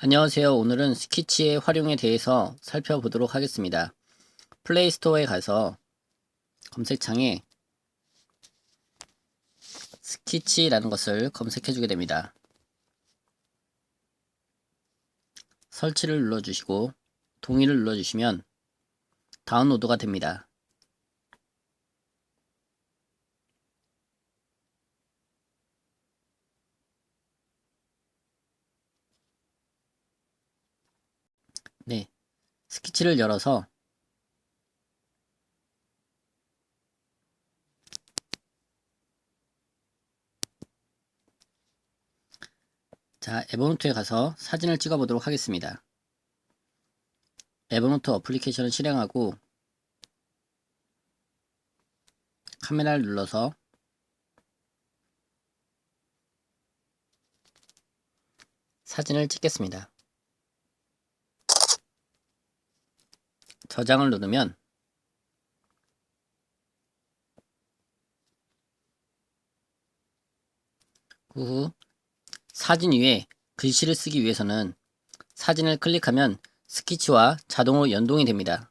안녕하세요. 오늘은 스키치의 활용에 대해서 살펴보도록 하겠습니다. 플레이스토어에 가서 검색창에 스키치라는 것을 검색해 주게 됩니다. 설치를 눌러주시고 동의를 눌러주시면 다운로드가 됩니다. 네. 스키치를 열어서 자, 에버노트에 가서 사진을 찍어 보도록 하겠습니다. 에버노트 어플리케이션을 실행하고 카메라를 눌러서 사진을 찍겠습니다. 저장을 누르면 그후 사진 위에 글씨를 쓰기 위해서는 사진을 클릭하면 스키치와 자동으로 연동이 됩니다.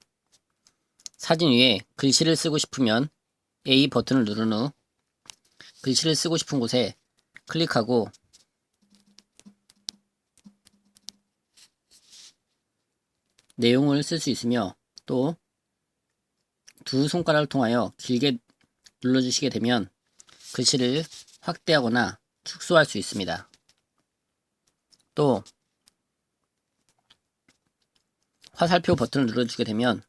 사진 위에 글씨를 쓰고 싶으면 A 버튼을 누른 후 글씨를 쓰고 싶은 곳에 클릭하고 내용을 쓸 수 있으며 또 두 손가락을 통하여 길게 눌러주시게 되면 글씨를 확대하거나 축소할 수 있습니다. 또 화살표 버튼을 눌러주게 되면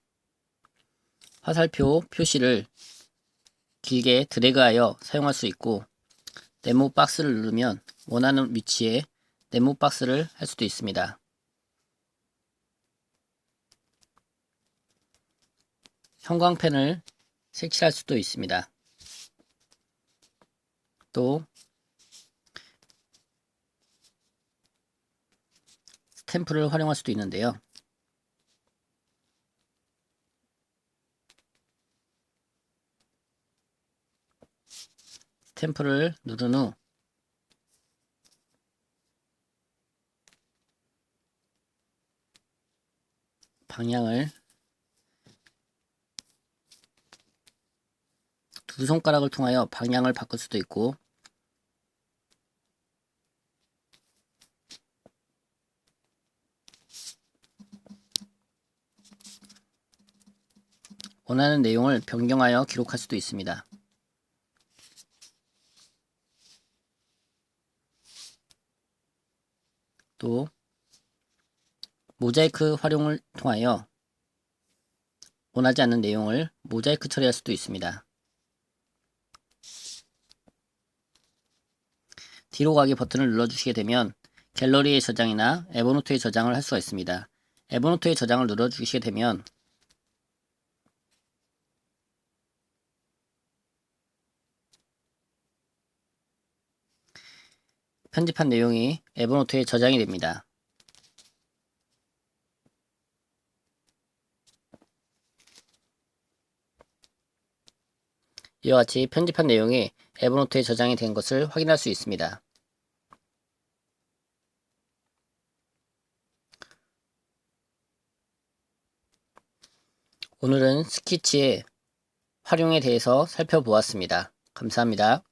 화살표 표시를 길게 드래그하여 사용할 수 있고 네모 박스를 누르면 원하는 위치에 네모 박스를 할 수도 있습니다. 형광펜을 색칠할 수도 있습니다. 또 스탬프를 활용할 수도 있는데요. 스탬프를 누른 후 방향을 두 손가락을 통하여 방향을 바꿀 수도 있고 원하는 내용을 변경하여 기록할 수도 있습니다. 또 모자이크 활용을 통하여 원하지 않는 내용을 모자이크 처리할 수도 있습니다. 뒤로 가기 버튼을 눌러주시게 되면 갤러리의 저장이나 에버노트의 저장을 할 수가 있습니다. 에버노트의 저장을 눌러주시게 되면 편집한 내용이 에버노트에 저장이 됩니다. 이와 같이 편집한 내용이 에버노트에 저장이 된 것을 확인할 수 있습니다. 오늘은 스키치의 활용에 대해서 살펴보았습니다. 감사합니다.